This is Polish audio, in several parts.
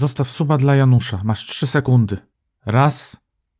Zostaw suba dla Janusza. Masz trzy sekundy. Raz,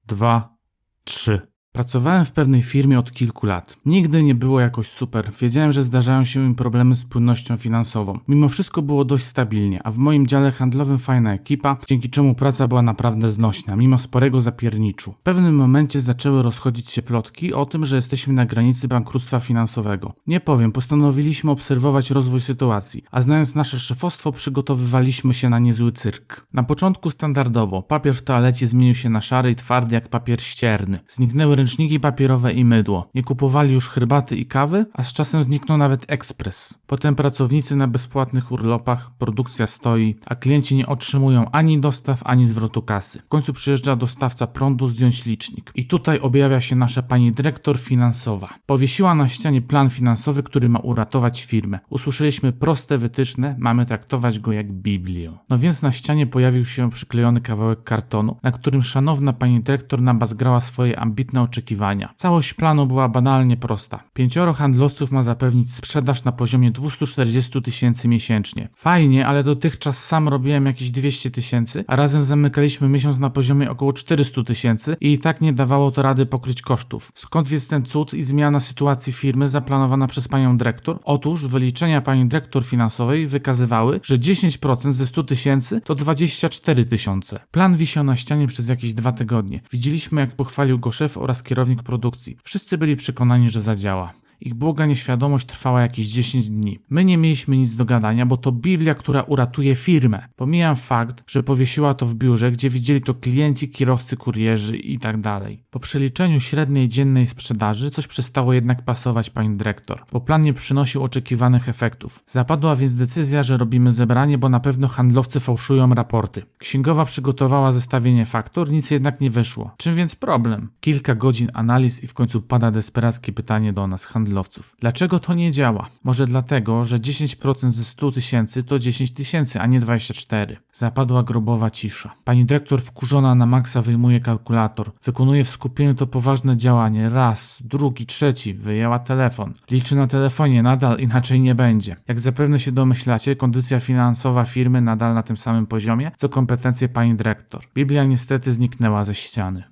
dwa, trzy. Pracowałem w pewnej firmie od kilku lat. Nigdy nie było jakoś super. Wiedziałem, że zdarzają się im problemy z płynnością finansową. Mimo wszystko było dość stabilnie, a w moim dziale handlowym fajna ekipa, dzięki czemu praca była naprawdę znośna, mimo sporego zapierniczu. W pewnym momencie zaczęły rozchodzić się plotki o tym, że jesteśmy na granicy bankructwa finansowego. Nie powiem, postanowiliśmy obserwować rozwój sytuacji, a znając nasze szefostwo, przygotowywaliśmy się na niezły cyrk. Na początku standardowo, papier w toalecie zmienił się na szary i twardy jak papier ścierny. Zniknęły ręczniki papierowe i mydło. Nie kupowali już herbaty i kawy, a z czasem zniknął nawet ekspres. Potem pracownicy na bezpłatnych urlopach, produkcja stoi, a klienci nie otrzymują ani dostaw, ani zwrotu kasy. W końcu przyjeżdża dostawca prądu zdjąć licznik. I tutaj objawia się nasza pani dyrektor finansowa. Powiesiła na ścianie plan finansowy, który ma uratować firmę. Usłyszeliśmy proste wytyczne, mamy traktować go jak Biblię. No więc na ścianie pojawił się przyklejony kawałek kartonu, na którym szanowna pani dyrektor nabazgrała swoje ambitne oczekiwania. Całość planu była banalnie prosta. Pięcioro handlowców ma zapewnić sprzedaż na poziomie 240 tysięcy miesięcznie. Fajnie, ale dotychczas sam robiłem jakieś 200 tysięcy, a razem zamykaliśmy miesiąc na poziomie około 400 tysięcy i i tak nie dawało to rady pokryć kosztów. Skąd więc ten cud i zmiana sytuacji firmy zaplanowana przez panią dyrektor? Otóż wyliczenia pani dyrektor finansowej wykazywały, że 10% ze 100 tysięcy to 24 tysiące. Plan wisiał na ścianie przez jakieś dwa tygodnie. Widzieliśmy jak pochwalił go szef oraz kierownik produkcji. Wszyscy byli przekonani, że zadziała. Ich błoga nieświadomość trwała jakieś 10 dni. My nie mieliśmy nic do gadania, bo to Biblia, która uratuje firmę. Pomijam fakt, że powiesiła to w biurze, gdzie widzieli to klienci, kierowcy, kurierzy i tak. Po przeliczeniu średniej dziennej sprzedaży coś przestało jednak pasować pani dyrektor, bo plan nie przynosił oczekiwanych efektów. Zapadła więc decyzja, że robimy zebranie, bo na pewno handlowcy fałszują raporty. Księgowa przygotowała zestawienie faktur, nic jednak nie wyszło. Czym więc problem? Kilka godzin analiz i w końcu pada desperackie pytanie do nas, handlowców handlowców. Dlaczego to nie działa? Może dlatego, że 10% ze 100 tysięcy to 10 tysięcy, a nie 24. Zapadła grobowa cisza. Pani dyrektor wkurzona na maksa wyjmuje kalkulator. Wykonuje w skupieniu to poważne działanie. Raz, drugi, trzeci. Wyjęła telefon. Liczy na telefonie, nadal inaczej nie będzie. Jak zapewne się domyślacie, kondycja finansowa firmy nadal na tym samym poziomie, co kompetencje pani dyrektor. Biblia niestety zniknęła ze ściany.